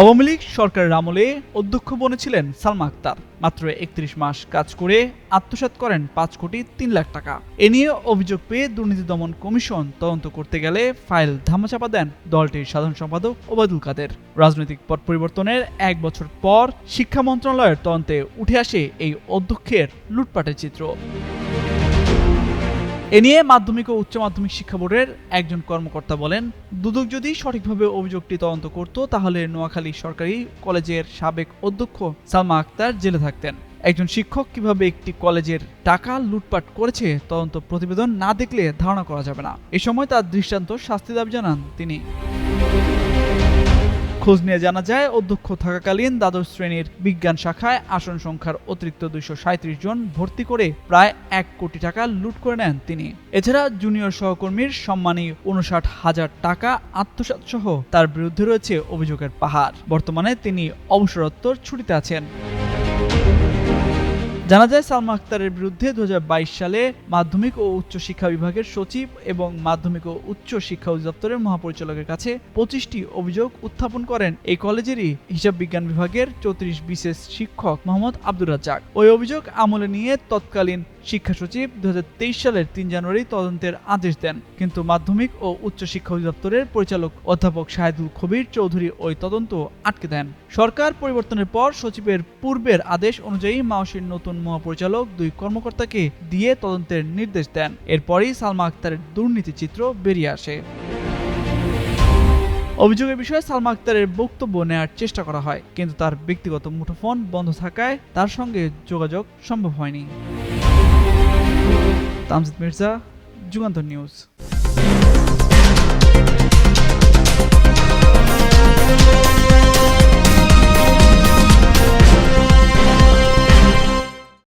আওয়ামী লীগ সরকারের আমলে অধ্যক্ষ বনেছিলেন সালমা আক্তার। মাত্র একত্রিশ মাস কাজ করে আত্মসাৎ করেন পাঁচ কোটি তিন লাখ টাকা। এ নিয়ে অভিযোগ পেয়ে দুর্নীতি দমন কমিশন তদন্ত করতে গেলে ফাইল ধামাচাপা দেন দলটির সাধারণ সম্পাদক ওবায়দুল কাদের। রাজনৈতিক পট পরিবর্তনের এক বছর পর শিক্ষা মন্ত্রণালয়ের তদন্তে উঠে আসে এই অধ্যক্ষের লুটপাটের চিত্র। এ নিয়ে মাধ্যমিক ও উচ্চ মাধ্যমিক শিক্ষা বোর্ডের একজন কর্মকর্তা বলেন, দুদক যদি সঠিকভাবে অভিযোগটি তদন্ত করত, তাহলে নোয়াখালী সরকারি কলেজের সাবেক অধ্যক্ষ সালমা আক্তার জেলে থাকতেন। একজন শিক্ষক কীভাবে একটি কলেজের টাকা লুটপাট করেছে, তদন্ত প্রতিবেদন না দেখলে ধারণা করা যাবে না। এ সময় তার দৃষ্টান্ত শাস্তি দাবি জানান তিনি। খোঁজ নিয়ে জানা যায়, অধ্যক্ষ থাকাকালীন দ্বাদশ শ্রেণির বিজ্ঞান শাখায় আসন সংখ্যার অতিরিক্ত দুইশো জন ভর্তি করে প্রায় এক কোটি টাকা লুট করে নেন তিনি। এছাড়া জুনিয়র সহকর্মীর সম্মানী উনষাট হাজার টাকা আত্মসাত সহ তার বিরুদ্ধে রয়েছে অভিযোগের পাহাড়। বর্তমানে তিনি অবসরোত্তর ছুটিতে আছেন। জানা যায়, সালমা আক্তারের বিরুদ্ধে দুহাজার বাইশ সালে মাধ্যমিক ও উচ্চ শিক্ষা বিভাগের সচিব এবং মাধ্যমিক ও উচ্চ শিক্ষা অধিদপ্তরের মহাপরিচালকের কাছে পঁচিশটি অভিযোগ উত্থাপন করেন এই কলেজেরই হিসাব বিজ্ঞান বিভাগের চৌত্রিশ বিশেষ শিক্ষক মোহাম্মদ আব্দুর রাজ্জাক। ওই অভিযোগ আমলে নিয়ে তৎকালীন শিক্ষা সচিব দু হাজার তেইশ সালের তিন জানুয়ারি তদন্তের আদেশ দেন। কিন্তু মাধ্যমিক ও উচ্চ শিক্ষা অধিদপ্তরের পরিচালক অধ্যাপক শাহেদুল কবির চৌধুরী ওই তদন্ত আটকে দেন। সরকার পরিবর্তনের পর সচিবের পূর্বের আদেশ অনুযায়ী মাওসির নতুন মহাপরিচালক দুই কর্মকর্তাকে দিয়ে তদন্তের নির্দেশ দেন। এরপরই সালমা আক্তারের দুর্নীতি চিত্র বেরিয়ে আসে। অভিযোগের বিষয়ে সালমা আক্তারের বক্তব্য নেওয়ার চেষ্টা করা হয়, কিন্তু তার ব্যক্তিগত মুঠোফোন বন্ধ থাকায় তার সঙ্গে যোগাযোগ সম্ভব হয়নি। তামজিদ মির্জা যুগান্তর নিউজ।